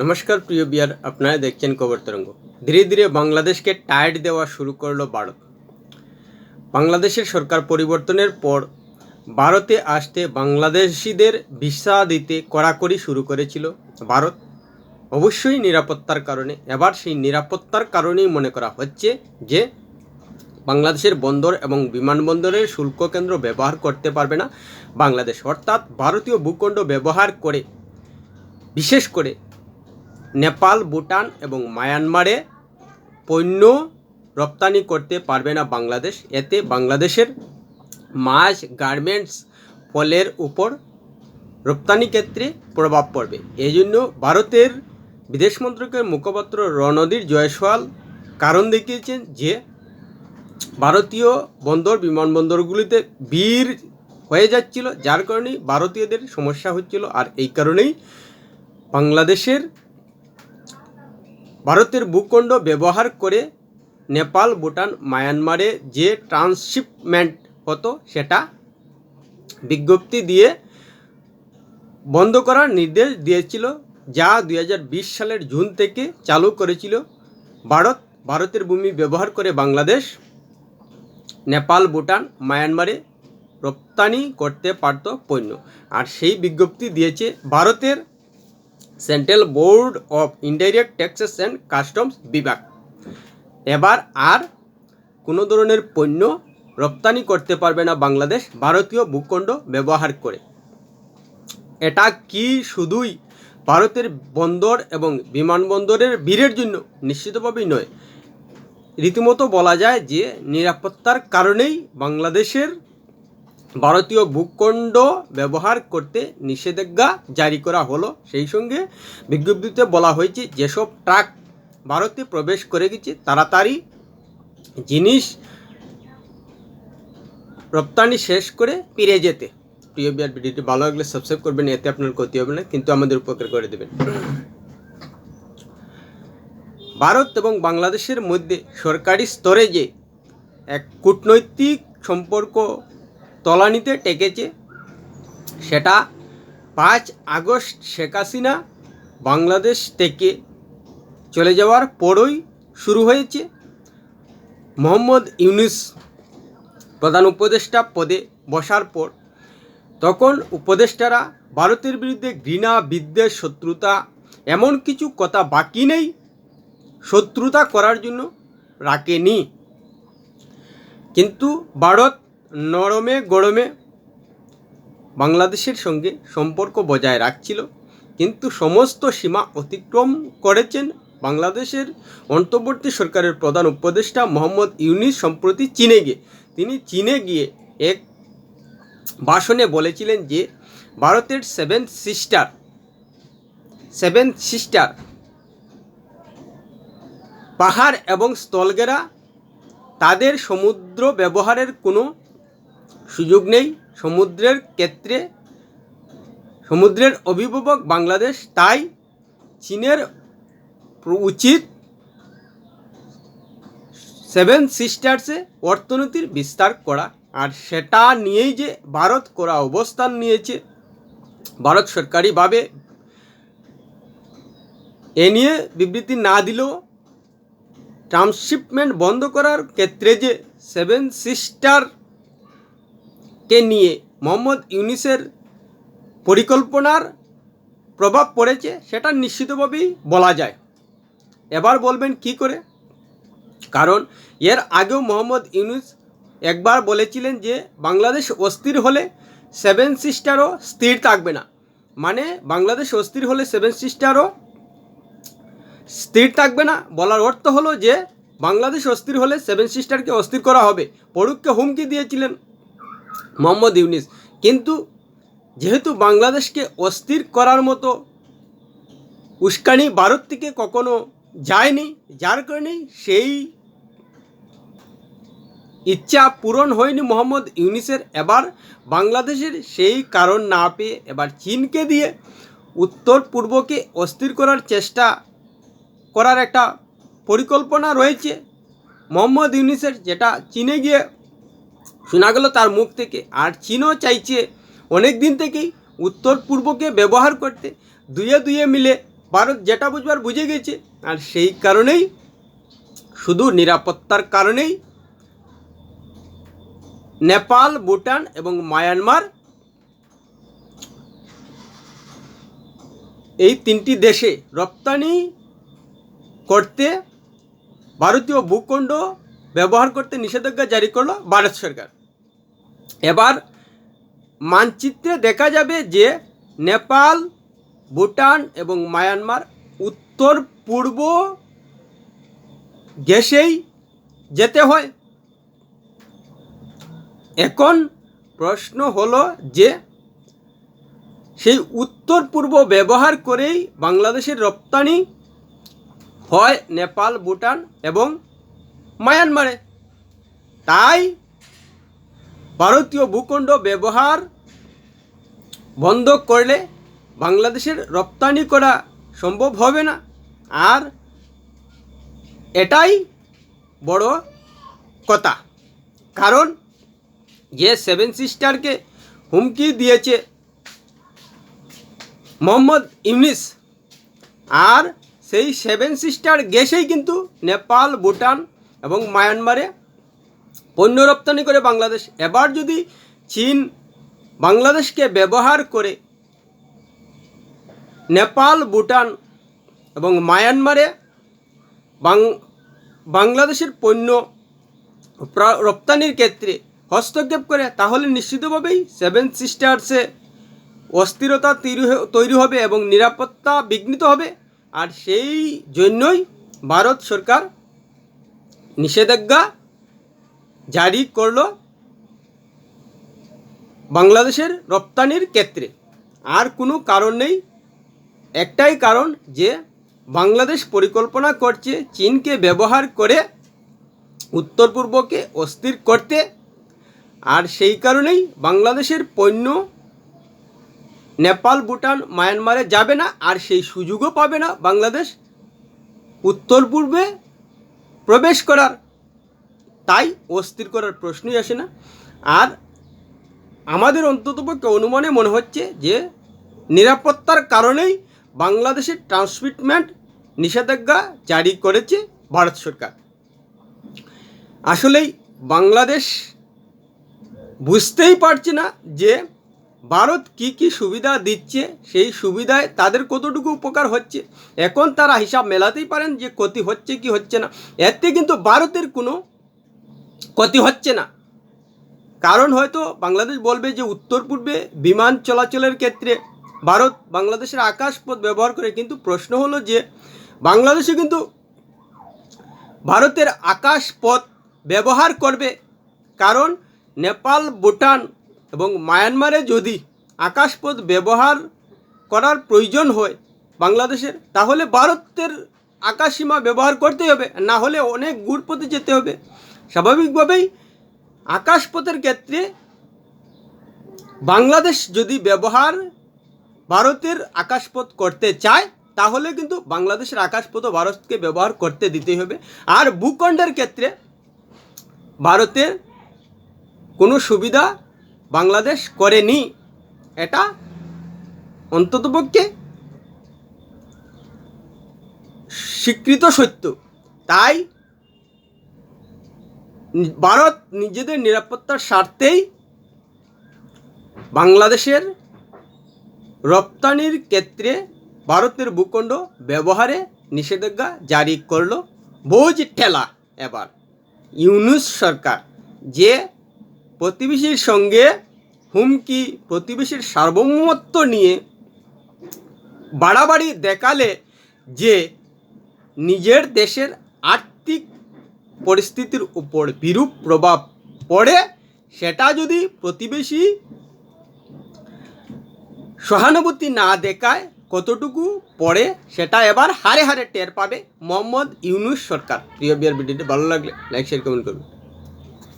নমস্কার, প্রিয় বিয়ার, আপনারা দেখছেন খবর তরঙ্গ। ধীরে ধীরে বাংলাদেশকে টায়ার্ড দেওয়া শুরু করল ভারত। বাংলাদেশের সরকার পরিবর্তনের পর ভারতে আসতে বাংলাদেশিদের ভিসা দিতে কড়াকড়ি শুরু করেছিল ভারত। অবশ্যই নিরাপত্তার কারণে, এবার সেই নিরাপত্তার কারণেই মনে করা হচ্ছে যে বাংলাদেশের বন্দর এবং বিমানবন্দরের শুল্ক কেন্দ্র ব্যবহার করতে পারবে না বাংলাদেশ। অর্থাৎ ভারতীয় ভূখণ্ড ব্যবহার করে, বিশেষ করে নেপাল, ভুটান এবং মায়ানমারে পণ্য রপ্তানি করতে পারবে না বাংলাদেশ। এতে বাংলাদেশের মাছ, গার্মেন্টস, ফলের উপর রপ্তানি ক্ষেত্রে প্রভাব পড়বে। এই জন্য ভারতের বিদেশ মন্ত্রকের মুখপাত্র রণধীর জয়সওয়াল কারণ দেখিয়েছেন যে, ভারতীয় বন্দর বিমানবন্দরগুলিতে ভিড় হয়ে যাচ্ছিল, যার কারণে ভারতীয়দের সমস্যা হচ্ছিল। আর এই কারণেই বাংলাদেশের ভারতের ভূখণ্ড ব্যবহার করে নেপাল, ভুটান, মায়ানমারে যে ট্রান্সশিপমেন্ট হতো সেটা বিজ্ঞপ্তি দিয়ে বন্ধ করার নির্দেশ দিয়েছিল, যা দু হাজার বিশ সালের জুন থেকে চালু করেছিল। ভারত, ভারতের ভূমি ব্যবহার করে বাংলাদেশ, নেপাল, ভুটান, মায়ানমারে রপ্তানি করতে পারত পণ্য। আর সেই বিজ্ঞপ্তি দিয়েছে ভারতের central board of indirect taxes and customs বিভাগ। এবার আর কোনো ধরনের পণ্য রপ্তানি করতে পারবে না বাংলাদেশ ভারতীয় ভূখণ্ড ব্যবহার করে। এটা কি শুধুই ভারতের বন্দর এবং বিমানবন্দরের ভিড়ের জন্য নিশ্চিতভাবেই নয়। রীতিমতো বলা যায় যে নিরাপত্তার কারণেই বাংলাদেশের ভারতীয় ভূখণ্ড ব্যবহার করতে নিষেধাজ্ঞা জারি করা হলো। সেই সঙ্গে বিজ্ঞপ্তিতে বলা হয়েছে, যেসব ট্রাক ভারতে প্রবেশ করে গেছে, তাড়াতাড়ি জিনিস রপ্তানি শেষ করে ফিরে যেতে। প্রিয় বিয়ার ভিডিওটি ভালো লাগলে সাবস্ক্রাইব করবেন, এতে আপনার ক্ষতি হবে না, কিন্তু আমাদের উপকার করে দেবেন। ভারত এবং বাংলাদেশের মধ্যে সরকারি স্তরে যে এক কূটনৈতিক সম্পর্ক তলানিতে টেকেছে। সেটা পাঁচ আগস্ট শেখ হাসিনা বাংলাদেশ থেকে চলে যাওয়ার পরই শুরু হয়েছে। মোহাম্মদ ইউনুস প্রধান উপদেষ্টা পদে বসার পর তখন উপদেষ্টারা ভারতের বিরুদ্ধে ঘৃণা, বিদ্বেষ, শত্রুতা এমন কিছু কথা বাকি নেই। শত্রুতা করার জন্য রাখেনি। কিন্তু ভারত নরমে, গরমে বাংলাদেশের সঙ্গে সম্পর্ক বজায় রাখছিল। কিন্তু সমস্ত সীমা অতিক্রম করেছেন বাংলাদেশের অন্তর্বর্তী সরকারের প্রধান উপদেষ্টা মোহাম্মদ ইউনিস সম্প্রতি চীনে গিয়ে। তিনি চীনে গিয়ে এক ভাষণে বলেছিলেন যে, ভারতের সেভেন সিস্টার সেভেন সিস্টার পাহাড় এবং স্থলগেরা তাদের সমুদ্র ব্যবহারের কোনো সুযোগ নেই। সমুদ্রের ক্ষেত্রে, সমুদ্রের অভিভাবক বাংলাদেশ, তাই চীনের উচিত সেভেন সিস্টার্সে অর্থনীতির বিস্তার করা। আর সেটা নিয়েই যে ভারত করা অবস্থান নিয়েছে, ভারত সরকারিভাবে, এ নিয়ে বিবৃতি না দিলেও ট্রান্সশিপমেন্ট বন্ধ করার ক্ষেত্রে যে সেভেন সিস্টারকে নিয়ে মোহাম্মদ ইউনিসের পরিকল্পনার প্রভাব পড়েছে সেটা নিশ্চিতভাবেই বলা যায়। এবার বলবেন কি করে? কারণ এর আগেও মোহাম্মদ ইউনুস একবার বলেছিলেন যে বাংলাদেশ অস্থির হলে সেভেন সিস্টারও স্থির থাকবে না। মানে বাংলাদেশ অস্থির হলে সেভেন সিস্টারও স্থির থাকবে না। বলার অর্থ হলো যে বাংলাদেশ অস্থির হলে সেভেন সিস্টারকে অস্থির করা হবে। পড়ুককে হুমকি দিয়েছিলেন মোহাম্মদ ইউনিস। কিন্তু যেহেতু বাংলাদেশকে অস্থির করার মতো উস্কানি ভারত থেকে কখনো যায়নি, যার কারণেই সেই ইচ্ছা পূরণ হয়নি মোহাম্মদ ইউনিসের। এবার বাংলাদেশের সেই কারণ না পেয়ে এবার চীনকে দিয়ে উত্তর পূর্বকে অস্থির করার চেষ্টা করার একটা পরিকল্পনা রয়েছে। মোহাম্মদ ইউনিসের যেটা চীনে গিয়ে শোনা গেল তার মুখ থেকে। আর চীনও চাইছে অনেক দিন থেকেই উত্তর পূর্বকে ব্যবহার করতে। দুয়ে দুয়ে মিলে ভারত যেটা বুঝবার বুঝে গেছে। আর সেই কারণেই, শুধু নিরাপত্তার কারণেই নেপাল, ভুটান এবং মায়ানমার এই তিনটি দেশে রপ্তানি করতে ভারতীয় ভূখণ্ড ব্যবহার করতে নিষেধাজ্ঞা জারি করল ভারত সরকার। এবার মানচিত্রে দেখা যাবে যে নেপাল, ভুটান এবং মায়ানমার উত্তর পূর্ব গেসেই যেতে হয়। এখন প্রশ্ন হলো যে সেই উত্তর পূর্ব ব্যবহার করেই বাংলাদেশের রপ্তানি হয় নেপাল, ভুটান এবং মায়ানমারে। তাই ভারতীয় ভূখণ্ড ব্যবহার বন্ধ করলে বাংলাদেশের রপ্তানি করা সম্ভব হবে না। আর এটাই বড় কথা। কারণ যে সেভেন সিস্টারকে হুমকি দিয়েছে মোহাম্মদ ইউনিস, আর সেই সেভেন সিস্টার গেছেই কিন্তু নেপাল, ভুটান এবং মায়ানমারে পণ্য রপ্তানি করে বাংলাদেশ। এবার যদি চীন বাংলাদেশকে ব্যবহার করে নেপাল, ভুটান এবং মায়ানমারে বাংলাদেশের পণ্য রপ্তানির ক্ষেত্রে হস্তক্ষেপ করে, তাহলে নিশ্চিতভাবেই সেভেন সিস্টার্সে অস্থিরতা তৈরি হবে এবং নিরাপত্তা বিঘ্নিত হবে। আর সেই জন্যই ভারত সরকার নিষেধাজ্ঞা জারি করল বাংলাদেশের রপ্তানির ক্ষেত্রে। আর কোনো কারণ নেই। একটাই কারণ যে বাংলাদেশ পরিকল্পনা করছে চীনকে ব্যবহার করে উত্তর পূর্বকে অস্থির করতে। আর সেই কারণেই বাংলাদেশের পণ্য নেপাল, ভুটান, মায়ানমারে যাবে না। আর সেই সুযোগও পাবে না বাংলাদেশ। উত্তর পূর্বে প্রবেশ করার, তাই অস্থির করার প্রশ্নই আসে না। আর আমাদের অন্ততপক্ষে অনুমানে মনে হচ্ছে যে নিরাপত্তার কারণেই বাংলাদেশের ট্রান্সমিটমেন্ট নিষেধাজ্ঞা জারি করেছে ভারত সরকার। আসলেই বাংলাদেশ বুঝতেই পারছে না যে ভারত কি কি সুবিধা দিচ্ছে, সেই সুবিধায় তাদের কতটুকু উপকার হচ্ছে? এখন তারা হিসাব মেলাতেই পারেন যে ক্ষতি হচ্ছে কি হচ্ছে না। এতে কিন্তু ভারতের কোনো ক্ষতি হচ্ছে না। কারণ হয়তো বাংলাদেশ বলবে যে উত্তর পূর্বে বিমান চলাচলের ক্ষেত্রে ভারত বাংলাদেশের আকাশপথ ব্যবহার করে, কিন্তু প্রশ্ন হলো যে বাংলাদেশে কিন্তু ভারতের আকাশপথ ব্যবহার করবে। কারণ নেপাল, ভুটান এবং মায়ানমারে যদি আকাশপথ ব্যবহার করার প্রয়োজন হয় বাংলাদেশের, তাহলে ভারতের আকাশসীমা ব্যবহার করতে হবে না হলে অনেক দূর পথে যেতে হবে। স্বাভাবিকভাবেই আকাশপথের ক্ষেত্রে বাংলাদেশ যদি ব্যবহার ভারতের আকাশপথ করতে চায়, তাহলে কিন্তু বাংলাদেশের আকাশপথও ভারতকে ব্যবহার করতে দিতেই হবে। আর ভূখণ্ডের ক্ষেত্রে ভারতের কোনো সুবিধা বাংলাদেশ করেনি। এটা অন্ততপক্ষে স্বীকৃত সত্য। তাই ভারত নিজেদের নিরাপত্তার স্বার্থেই বাংলাদেশের রপ্তানির ক্ষেত্রে ভারতের ভূখণ্ড ব্যবহারে নিষেধাজ্ঞা জারি করল। বোঝ ঠেলা এবার। ইউনুস সরকার যে প্রতিবেশীর সঙ্গে হুমকি, প্রতিবেশীর সার্বভৌমত্ব নিয়ে বাড়াবাড়ি দেখালে যে নিজের দেশের আর্থিক পরিস্থিতির উপর বিরূপ প্রভাব পড়ে, সেটা যদি প্রতিবেশী সহানুভূতি না দেখায়, কতটুকু পড়ে সেটা এবার হারে হারে টের পাবে মোহাম্মদ ইউনুস সরকার। প্রিয় বিয়ার ভিডিওটি ভালো লাগলে লাইক শেয়ার কমেন্ট করবেন।